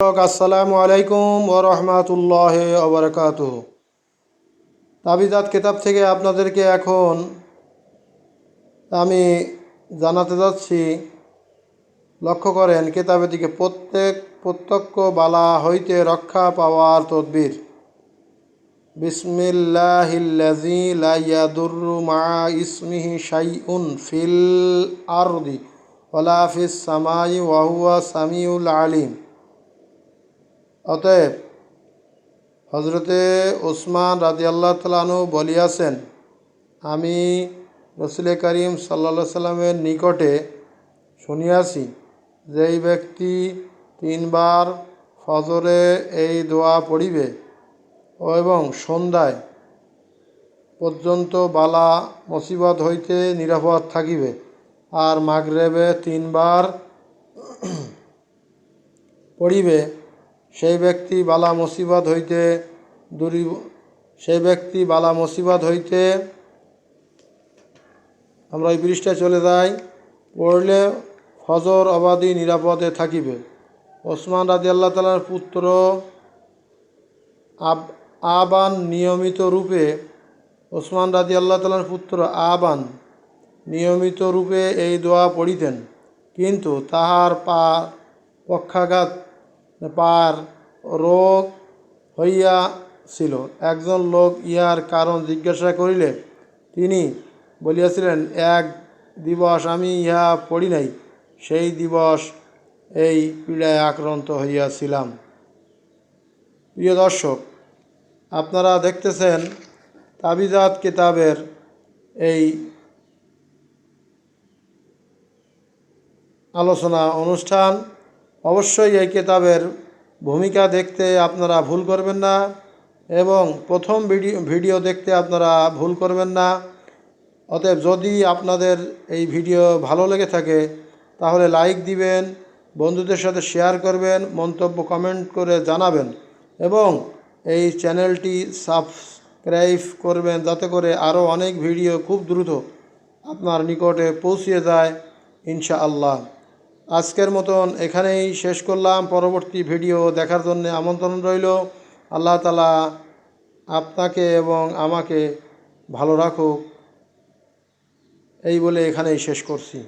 আসসালামু আলাইকুম ও রহমাতুল্লাহ ওবরাকাত তাবিজাত কিতাব থেকে আপনাদেরকে এখন আমি জানাতে যাচ্ছি, লক্ষ্য করেন কেতাবের দিকে প্রত্যেক প্রত্যক্ষ বালা হইতে রক্ষা পাওয়ার তদবির। বিসমিল্লাহিল্লাজি ফিল আরদি সামাই ওয়া হুয়া সামিউল আলিম। অতএব হজরতে ওসমান রাজি আল্লাহ তালু বলিয়াছেন, আমি রসুল করিম সাল্লা সাল্লামের নিকটে শুনিয়াছি যেই ব্যক্তি তিনবার ফজরে এই দোয়া পড়িবে এবং সন্ধ্যায় পর্যন্ত বালা মুসিবত হইতে নিরাপদ থাকিবে আর মাগরেবে তিনবার পড়িবে সেই ব্যক্তি বালা মুসিবত হইতে দূরী, সেই ব্যক্তি বালা মুসিবত হইতে আমরা ওই পৃষ্ঠায় চলে যাই, পড়লে ফজর অবাধি নিরাপদে থাকিবে। ওসমান রাজি আল্লাহ তালার পুত্র আব, আবান নিয়মিত রূপে, ওসমান রাজি আল্লাহ তালার পুত্র আবান নিয়মিত রূপে এই দোয়া পড়িতেন। কিন্তু তাহার পা পক্ষাঘাত পার রোগ হইয়াছিল। একজন লোক ইহার কারণ জিজ্ঞাসা করিলে, তিনি বলিয়াছিলেন, এক দিবস আমি ইহা পড়ি নাই, সেই দিবস এই পীড়ায় আক্রান্ত হইয়াছিলাম। প্রিয় দর্শক, আপনারা দেখতেছেন তাবিজাত কিতাবের এই আলোচনা অনুষ্ঠান। অবশ্যই এই কিতাবের ভূমিকা দেখতে আপনারা ভুল করবেন না এবং প্রথম ভিডিও ভিডিও দেখতে আপনারা ভুল করবেন না। অতএব যদি আপনাদের এই ভিডিও ভালো লেগে থাকে, তাহলে লাইক দিবেন, বন্ধুদের সাথে শেয়ার করবেন, মন্তব্য কমেন্ট করে জানাবেন এবং এই চ্যানেলটি সাবস্ক্রাইব করবেন যাতে করে আরও অনেক ভিডিও খুব দ্রুত আপনার নিকটে পৌঁছিয়ে যায় ইনশাআল্লাহ। আজকের মতন এখানেই শেষ করলাম। পরবর্তী ভিডিও দেখার জন্য আমন্ত্রণ রইল। আল্লাহ তালা আপনাকে এবং আমাকে ভালো রাখুক। এই বলে এখানেই শেষ করছি।